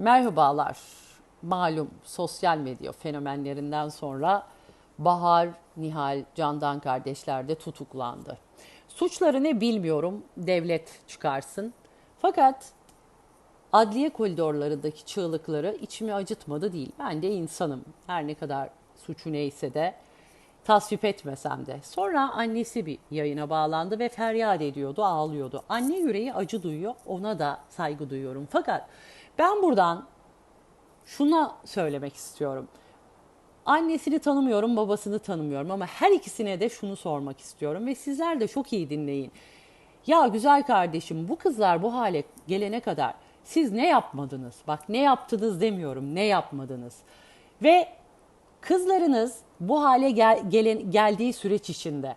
Merhabalar. Malum sosyal medya fenomenlerinden sonra Bahar, Nihal, Candan kardeşler de tutuklandı. Suçları ne bilmiyorum, devlet çıkarsın. Fakat adliye koridorlarındaki çığlıkları içimi acıtmadı değil. Ben de insanım. Her ne kadar suçu neyse de tasvip etmesem de. Sonra annesi bir yayına bağlandı ve feryat ediyordu, ağlıyordu. Anne yüreği acı duyuyor, ona da saygı duyuyorum. Fakat ben buradan şuna söylemek istiyorum. Annesini tanımıyorum, babasını tanımıyorum ama her ikisine de şunu sormak istiyorum ve sizler de çok iyi dinleyin. Ya güzel kardeşim bu kızlar bu hale gelene kadar siz ne yapmadınız? Bak ne yaptınız demiyorum, ne yapmadınız? Ve kızlarınız bu hale gel, gelen, geldiği süreç içinde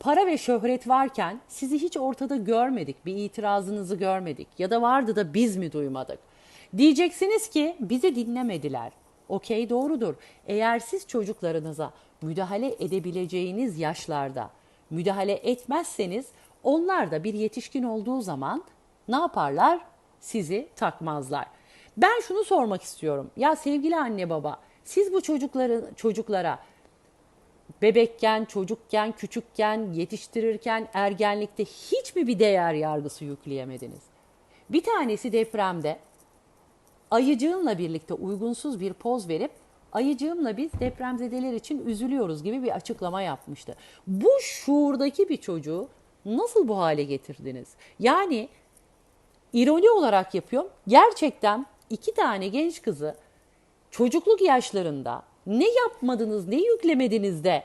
para ve şöhret varken sizi hiç ortada görmedik, bir itirazınızı görmedik ya da vardı da biz mi duymadık? Diyeceksiniz ki bizi dinlemediler. Okey doğrudur. Eğer siz çocuklarınıza müdahale edebileceğiniz yaşlarda müdahale etmezseniz onlar da bir yetişkin olduğu zaman ne yaparlar? Sizi takmazlar. Ben şunu sormak istiyorum. Ya sevgili anne baba, siz bu çocukları çocuklara bebekken, çocukken, küçükken, yetiştirirken, ergenlikte hiç mi bir değer yargısı yükleyemediniz? Bir tanesi depremde ayıcığımla birlikte uygunsuz bir poz verip ayıcığımla biz depremzedeler için üzülüyoruz gibi bir açıklama yapmıştı. Bu şuurdaki bir çocuğu nasıl bu hale getirdiniz? Yani ironi olarak yapıyorum. Gerçekten iki tane genç kızı çocukluk yaşlarında ne yapmadınız, ne yüklemediniz de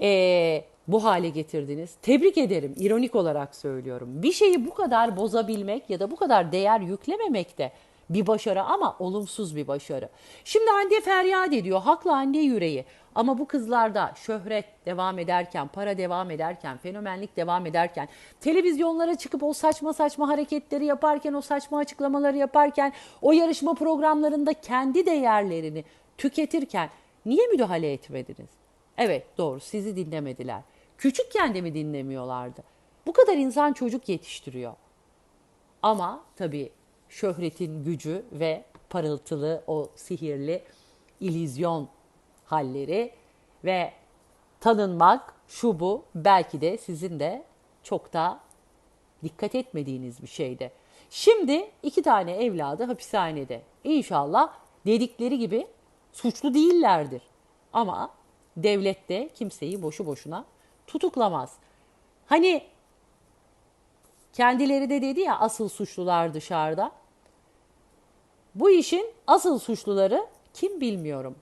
ee, bu hale getirdiniz. Tebrik ederim. İronik olarak söylüyorum. Bir şeyi bu kadar bozabilmek ya da bu kadar değer yüklememek de bir başarı ama olumsuz bir başarı. Şimdi anne feryat ediyor. Haklı anne yüreği. Ama bu kızlarda şöhret devam ederken, para devam ederken, fenomenlik devam ederken, televizyonlara çıkıp o saçma saçma hareketleri yaparken, o saçma açıklamaları yaparken, o yarışma programlarında kendi değerlerini tüketirken niye müdahale etmediniz? Evet doğru sizi dinlemediler. Küçükken de mi dinlemiyorlardı? Bu kadar insan çocuk yetiştiriyor. Ama tabii şöhretin gücü ve parıltılı o sihirli ilizyon halleri ve tanınmak şu bu belki de sizin de çok da dikkat etmediğiniz bir şeydi. Şimdi iki tane evladı hapishanede. İnşallah dedikleri gibi suçlu değillerdir. Ama devlet de kimseyi boşu boşuna tutuklamaz. Hani kendileri de dedi ya asıl suçlular dışarıda. Bu işin asıl suçluları kim bilmiyorum.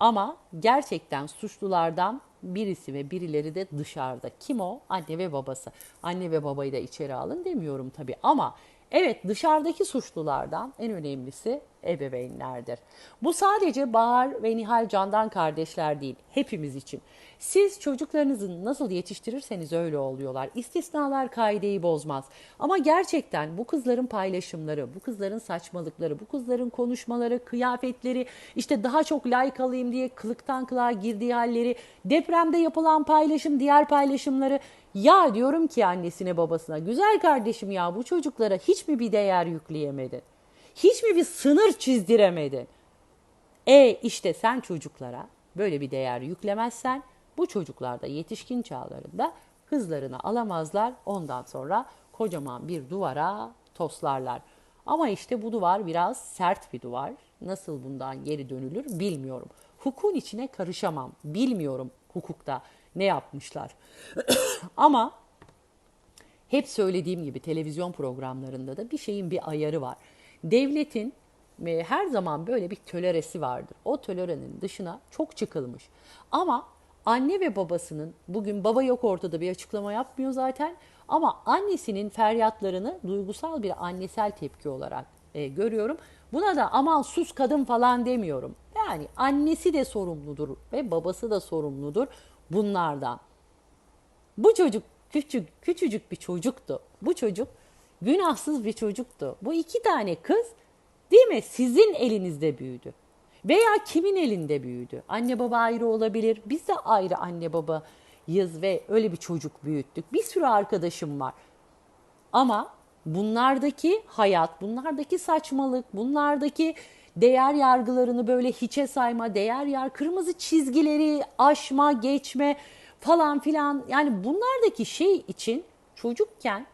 Ama gerçekten suçlulardan birisi ve birileri de dışarıda. Kim o? Anne ve babası. Anne ve babayı da içeri alın demiyorum tabii ama evet dışarıdaki suçlulardan en önemlisi ebeveynlerdir. Bu sadece Bahar ve Nihal Candan kardeşler değil, hepimiz için. Siz çocuklarınızı nasıl yetiştirirseniz öyle oluyorlar. İstisnalar kaideyi bozmaz. Ama gerçekten bu kızların paylaşımları, bu kızların saçmalıkları, bu kızların konuşmaları, kıyafetleri, işte daha çok like alayım diye kılıktan kılığa girdiği halleri, depremde yapılan paylaşım, diğer paylaşımları ya diyorum ki annesine babasına güzel kardeşim ya bu çocuklara hiç mi bir değer yükleyemedin? Hiç mi bir sınır çizdiremedin? E işte sen çocuklara böyle bir değer yüklemezsen bu çocuklar da yetişkin çağlarında hızlarını alamazlar. Ondan sonra kocaman bir duvara toslarlar. Ama işte bu duvar biraz sert bir duvar. Nasıl bundan geri dönülür bilmiyorum. Hukukun içine karışamam. Bilmiyorum hukukta ne yapmışlar. Ama hep söylediğim gibi televizyon programlarında da bir şeyin bir ayarı var. Devletin e, her zaman böyle bir töleresi vardır. O tölerenin dışına çok çıkılmış. Ama anne ve babasının bugün baba yok ortada bir açıklama yapmıyor zaten ama annesinin feryatlarını duygusal bir annesel tepki olarak e, görüyorum. Buna da aman sus kadın falan demiyorum. Yani annesi de sorumludur ve babası da sorumludur bunlardan. Bu çocuk küçük küçücük bir çocuktu. Bu çocuk günahsız bir çocuktu. Bu iki tane kız değil mi sizin elinizde büyüdü. Veya kimin elinde büyüdü? Anne baba ayrı olabilir. Biz de ayrı anne babayız ve öyle bir çocuk büyüttük. Bir sürü arkadaşım var. Ama bunlardaki hayat, bunlardaki saçmalık, bunlardaki değer yargılarını böyle hiçe sayma, değer yar, kırmızı çizgileri aşma, geçme falan filan. Yani bunlardaki şey için çocukken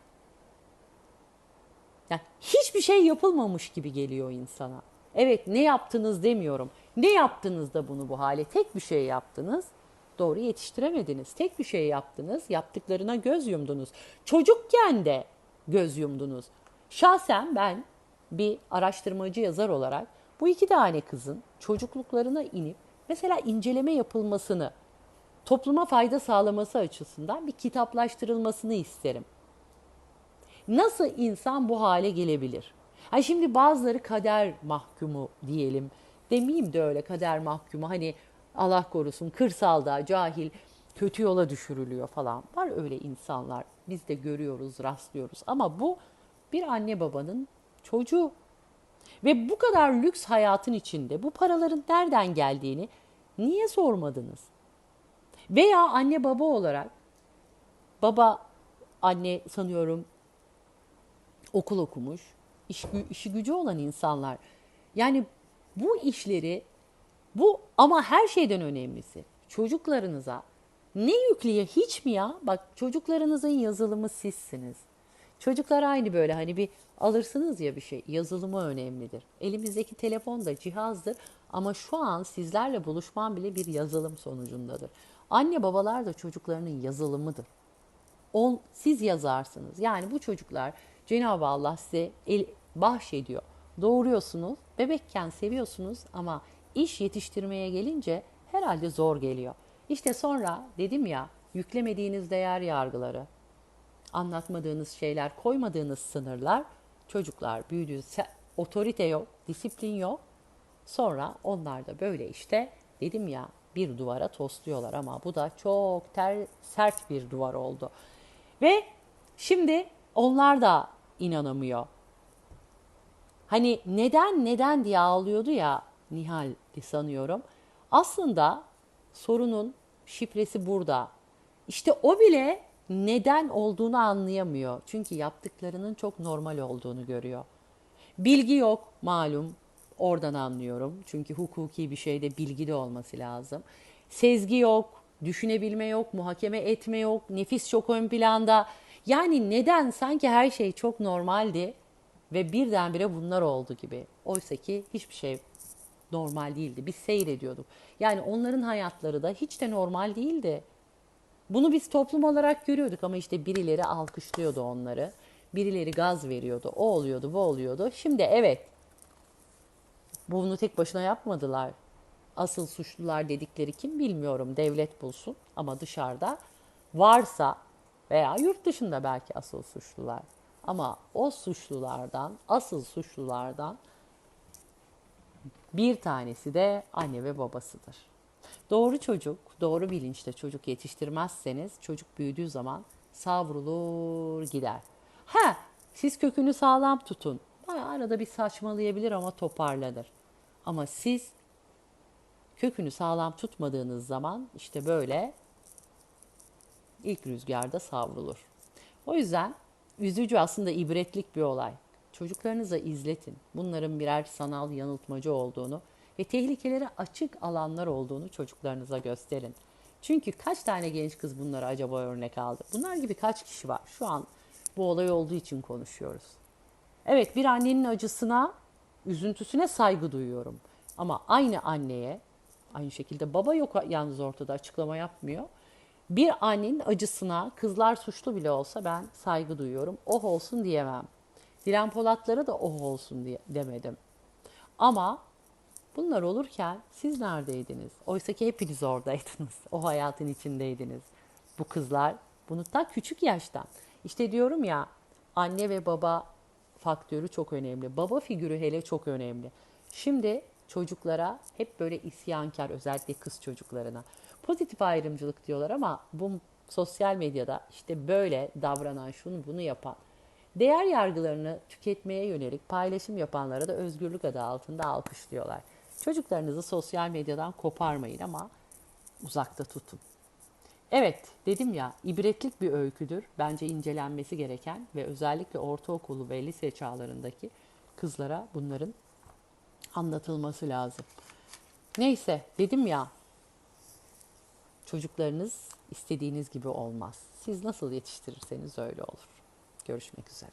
yani hiçbir şey yapılmamış gibi geliyor insana. Evet ne yaptınız demiyorum. Ne yaptınız da bunu bu hale? Tek bir şey yaptınız. Doğru yetiştiremediniz. Tek bir şey yaptınız. Yaptıklarına göz yumdunuz. Çocukken de göz yumdunuz. Şahsen ben bir araştırmacı yazar olarak bu iki tane kızın çocukluklarına inip mesela inceleme yapılmasını, topluma fayda sağlaması açısından bir kitaplaştırılmasını isterim. Nasıl insan bu hale gelebilir? Ha şimdi bazıları kader mahkumu diyelim. Demeyeyim de öyle kader mahkumu. Hani Allah korusun kırsalda cahil kötü yola düşürülüyor falan. Var öyle insanlar. Biz de görüyoruz, rastlıyoruz. Ama bu bir anne babanın çocuğu. Ve bu kadar lüks hayatın içinde bu paraların nereden geldiğini niye sormadınız? Veya anne baba olarak baba anne sanıyorum okul okumuş, iş, işi gücü olan insanlar. Yani bu işleri bu ama her şeyden önemlisi çocuklarınıza ne yüklüyor hiç mi ya? Bak çocuklarınızın yazılımı sizsiniz. Çocuklar aynı böyle hani bir alırsınız ya bir şey yazılımı önemlidir. Elimizdeki telefon da cihazdır ama şu an sizlerle buluşman bile bir yazılım sonucundadır. Anne babalar da çocuklarının yazılımıdır. On, siz yazarsınız. Yani bu çocuklar Cenab-ı Allah size el, bahşediyor. Doğuruyorsunuz, bebekken seviyorsunuz ama iş yetiştirmeye gelince herhalde zor geliyor. İşte sonra dedim ya yüklemediğiniz değer yargıları, anlatmadığınız şeyler, koymadığınız sınırlar çocuklar büyüdüğü otorite yok, disiplin yok. Sonra onlar da böyle işte dedim ya bir duvara tosluyorlar ama bu da çok ter, sert bir duvar oldu. Ve şimdi onlar da inanamıyor. Hani neden neden diye ağlıyordu ya Nihal sanıyorum. Aslında sorunun şifresi burada. İşte o bile neden olduğunu anlayamıyor. Çünkü yaptıklarının çok normal olduğunu görüyor. Bilgi yok malum. Oradan anlıyorum. Çünkü hukuki bir şeyde bilgi de olması lazım. Sezgi yok, düşünebilme yok, muhakeme etme yok, nefis çok ön planda. Yani neden sanki her şey çok normaldi ve birdenbire bunlar oldu gibi. Oysa ki hiçbir şey normal değildi. Biz seyrediyorduk. Yani onların hayatları da hiç de normal değildi. Bunu biz toplum olarak görüyorduk ama işte birileri alkışlıyordu onları. Birileri gaz veriyordu. O oluyordu, bu oluyordu. Şimdi evet. Bunu tek başına yapmadılar. Asıl suçlular dedikleri kim bilmiyorum. Devlet bulsun ama dışarıda varsa veya yurt dışında belki asıl suçlular. Ama o suçlulardan, asıl suçlulardan bir tanesi de anne ve babasıdır. Doğru çocuk, doğru bilinçle çocuk yetiştirmezseniz çocuk büyüdüğü zaman savrulur gider. Ha, siz kökünü sağlam tutun. Arada bir saçmalayabilir ama toparlanır. Ama siz kökünü sağlam tutmadığınız zaman işte böyle ilk rüzgarda savrulur. O yüzden üzücü aslında ibretlik bir olay. Çocuklarınıza izletin. Bunların birer sanal yanıltmacı olduğunu ve tehlikelere açık alanlar olduğunu çocuklarınıza gösterin. Çünkü kaç tane genç kız bunlara acaba örnek aldı? Bunlar gibi kaç kişi var? Şu an bu olay olduğu için konuşuyoruz. Evet bir annenin acısına, üzüntüsüne saygı duyuyorum. Ama aynı anneye, aynı şekilde baba yok yalnız ortada açıklama yapmıyor. Bir annenin acısına kızlar suçlu bile olsa ben saygı duyuyorum. Oh olsun diyemem. Dilan Polatlara da oh olsun diye demedim. Ama bunlar olurken siz neredeydiniz? Oysa ki hepiniz oradaydınız. O hayatın içindeydiniz. Bu kızlar bunu da küçük yaştan. İşte diyorum ya anne ve baba faktörü çok önemli. Baba figürü hele çok önemli. Şimdi çocuklara hep böyle isyankar özellikle kız çocuklarına pozitif ayrımcılık diyorlar ama bu sosyal medyada işte böyle davranan şunu bunu yapan değer yargılarını tüketmeye yönelik paylaşım yapanlara da özgürlük adı altında alkışlıyorlar. Çocuklarınızı sosyal medyadan koparmayın ama uzakta tutun. Evet dedim ya ibretlik bir öyküdür. Bence incelenmesi gereken ve özellikle ortaokulu ve lise çağlarındaki kızlara bunların anlatılması lazım. Neyse dedim ya çocuklarınız istediğiniz gibi olmaz. Siz nasıl yetiştirirseniz öyle olur. Görüşmek üzere.